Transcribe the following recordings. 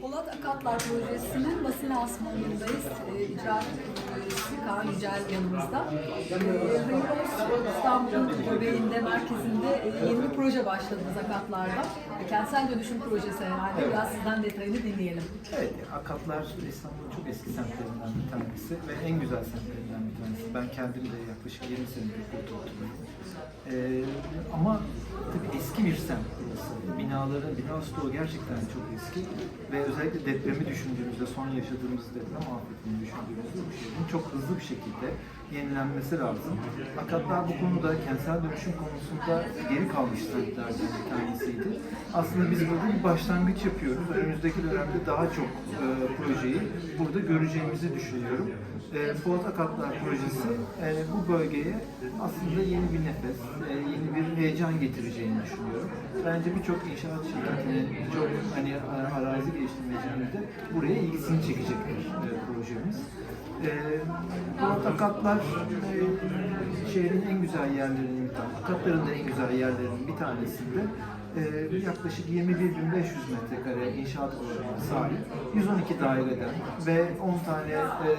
Polat Akatlar Projesi'nin basın lansmanındayız. Ee, icra Müdürü Kaan Yücel yanımızda. Ee, Reynolds İstanbul'un göbeğinde, merkezinde e, yeni bir proje başladınız Akatlar'da. E, Kentsel dönüşüm projesi herhalde. Biraz sizden detayını dinleyelim. Evet, Akatlar İstanbul'un çok eski semtlerinden bir tanesi ve en güzel semtlerinden bir tanesi. Ben kendim de yaklaşık 20 senedir burada oturuyorum. Ee, ama tabii eski bir semt burası. Binaların, bina stoğu gerçekten çok eski ve özellikle depremi düşündüğümüzde, son yaşadığımız deprem afetini düşündüğümüzde bu şehrin çok hızlı bir şekilde yenilenmesi lazım. Akatlar bu konuda kentsel dönüşüm konusunda geri kalmış semtlerden bir tanesiydi. Aslında biz burada bir başlangıç yapıyoruz. Önümüzdeki dönemde daha çok e, projeyi burada göreceğimizi düşünüyorum. E, Polat Akatlar projesi e, bu bölgeye aslında yeni bir nefes, e, yeni bir heyecan getireceğini düşünüyorum. Bence birçok inşaat şirketinin, birçok hani arazi geliştirmecinin de buraya ilgisini çekecek bir e, projemiz. E, Polat Akatlar şehrin en güzel tanesi, Akatların da en güzel yerlerinin bir tanesinde e, yaklaşık 21.500 metrekare inşaat alanına sahip 112 daireden ve 10 tane e,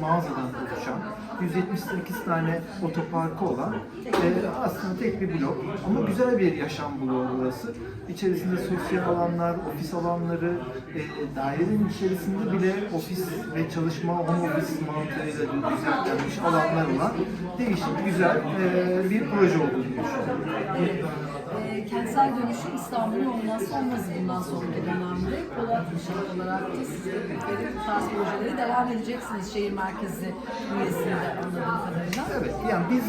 mağazadan oluşan 178 tane otoparkı olan e, aslında tek bir blok ama güzel bir yaşam bloğu burası. İçerisinde sosyal alanlar, ofis alanları, e, dairenin içerisinde bile ofis ve çalışma, home office mantığıyla düzenlenmiş alanlar olan değişik, güzel bir proje olduğunu düşünüyorum. E, kentsel dönüşüm İstanbul'un olmazsa olmazı bundan sonraki dönemde. Polat Işık olarak da siz de bu tarz projeleri devam edeceksiniz şehir merkezi üyesinde anladığım kadarıyla. Evet, yani biz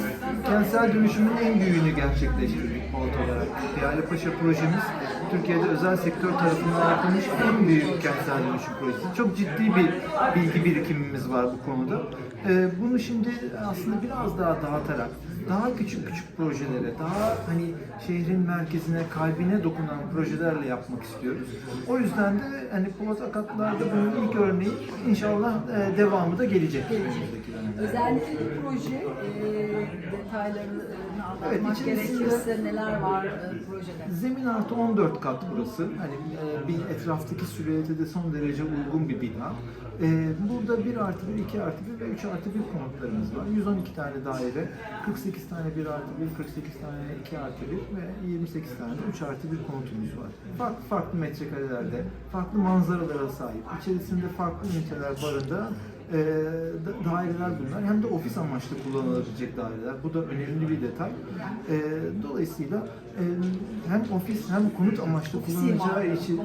kentsel dönüşümün en büyüğünü gerçekleştirdik Polat olarak. Piyale Paşa projemiz Türkiye'de özel sektör tarafından yapılmış en büyük kentsel dönüşüm projesi. Çok ciddi bir bilgi birikimimiz var bu konuda. Ee, bunu şimdi aslında biraz daha dağıtarak, daha küçük küçük projelere, daha hani şehrin merkezine, kalbine dokunan projelerle yapmak istiyoruz. O yüzden de hani Polat Akatlar'da bunun ilk örneği inşallah e, devamı da gelecek. dönemde. Özellikle proje e, detaylarını Evet, anlatmak içerisinde- gerekirse neler var e, projede? Zemin artı 14 kat burası. Hani e, bir etraftaki silüete de son derece uygun bir bina. E, burada 1 artı 1, 2 artı 1 ve 3 artı 1 konutlarımız var. 112 tane daire, 48 tane 1 artı 1, 48 tane 2 artı 1 ve 28 tane 3 artı 1 konutumuz var. Farklı farklı metrekarelerde, farklı manzaralara sahip, içerisinde farklı üniteler barındıran e, da- daireler bunlar. Hem de ofis amaçlı kullanılabilecek daireler. Bu da önemli bir detay. E, dolayısıyla e, hem ofis hem konut amaçlı imarı, için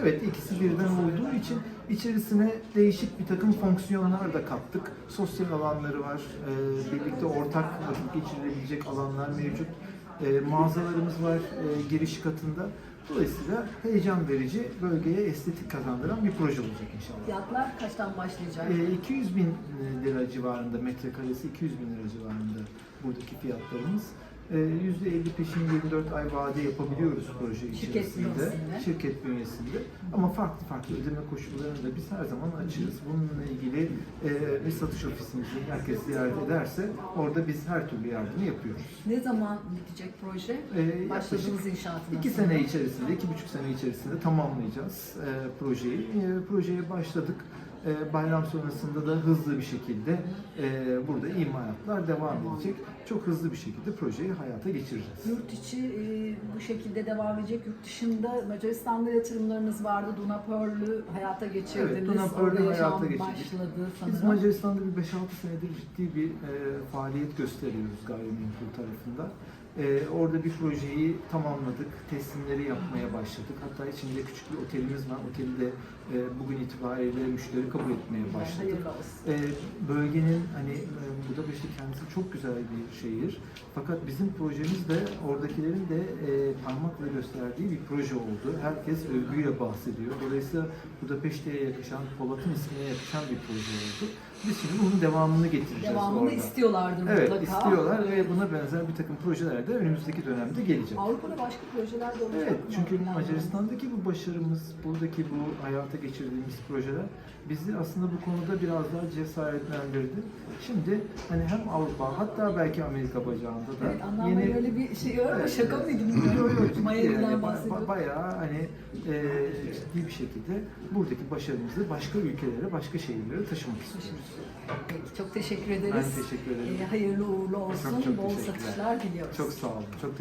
evet ikisi birden olduğu için içerisine değişik bir takım fonksiyonlar da kattık. Sosyal alanları var. E, birlikte ortak vakit geçirilebilecek alanlar mevcut. E, mağazalarımız var e, giriş katında. Dolayısıyla heyecan verici, bölgeye estetik kazandıran bir proje olacak inşallah. Fiyatlar kaçtan başlayacak? Ee, 200 bin lira civarında, metrekaresi 200 bin lira civarında buradaki fiyatlarımız. Ee, %50 peşin 24 ay vade yapabiliyoruz proje Şirket içerisinde. bünyesinde. Şirket bünyesinde. Ama farklı farklı ödeme koşullarını da biz her zaman açığız. Bununla ilgili e, bir satış ofisimizi herkes ziyaret ederse orada biz her türlü yardımı yapıyoruz. Ne zaman bitecek proje? Ee, Başladığınız inşaatına. İki sonra. sene içerisinde, iki buçuk sene içerisinde tamamlayacağız e, projeyi. E, projeye başladık. E, bayram sonrasında da hızlı bir şekilde e, burada imalatlar devam edecek. Çok hızlı bir şekilde projeyi hayata geçireceğiz. Yurt içi e, bu şekilde devam edecek. Yurt dışında Macaristan'da yatırımlarınız vardı. Duna Pearl'ü hayata geçirdiniz. Evet, Duna Pearl'ü Orada yaşam hayata geçirdik. başladı Biz. Macaristan'da bir 5-6 senedir ciddi bir e, faaliyet gösteriyoruz gayrimenkul tarafında. E, orada bir projeyi tamamladık, teslimleri yapmaya başladık. Hatta içinde küçük bir otelimiz var. Oteli de e, bugün itibariyle müşteri kabul etmeye başladık. Hayırlı olsun. E, bölgenin hani e, Budapeşte kendisi çok güzel bir şehir. Fakat bizim projemiz de oradakilerin de e, parmakla gösterdiği bir proje oldu. Herkes övgüyle bahsediyor. Dolayısıyla Budapeşte'ye yakışan, Polat'ın ismine yakışan bir proje oldu. Biz şimdi bunun devamını getireceğiz Devamını orada. istiyorlardır Evet mutlaka. istiyorlar ve buna benzer bir takım projeler de önümüzdeki dönemde gelecek. Avrupa'da başka projeler de olacak Evet, mı? çünkü Macaristan'daki bu başarımız, buradaki bu hayata geçirdiğimiz projeler bizi aslında bu konuda biraz daha cesaretlendirdi. Şimdi hani hem Avrupa hatta belki Amerika bacağında da Evet, anlamda böyle bir şey var ama Evet, şaka evet. mıydı Yo, yo, bilmiyorum. ciddi Miami'den yani, ba- bahsediyorum. ba- bayağı hani e, ciddi bir şekilde buradaki başarımızı başka ülkelere, başka şehirlere taşımak istiyoruz. Peki, çok teşekkür ederiz. Ben teşekkür ederim. Ee, hayırlı uğurlu olsun. Çok çok Bol satışlar diliyoruz. Çok sağ olun. Çok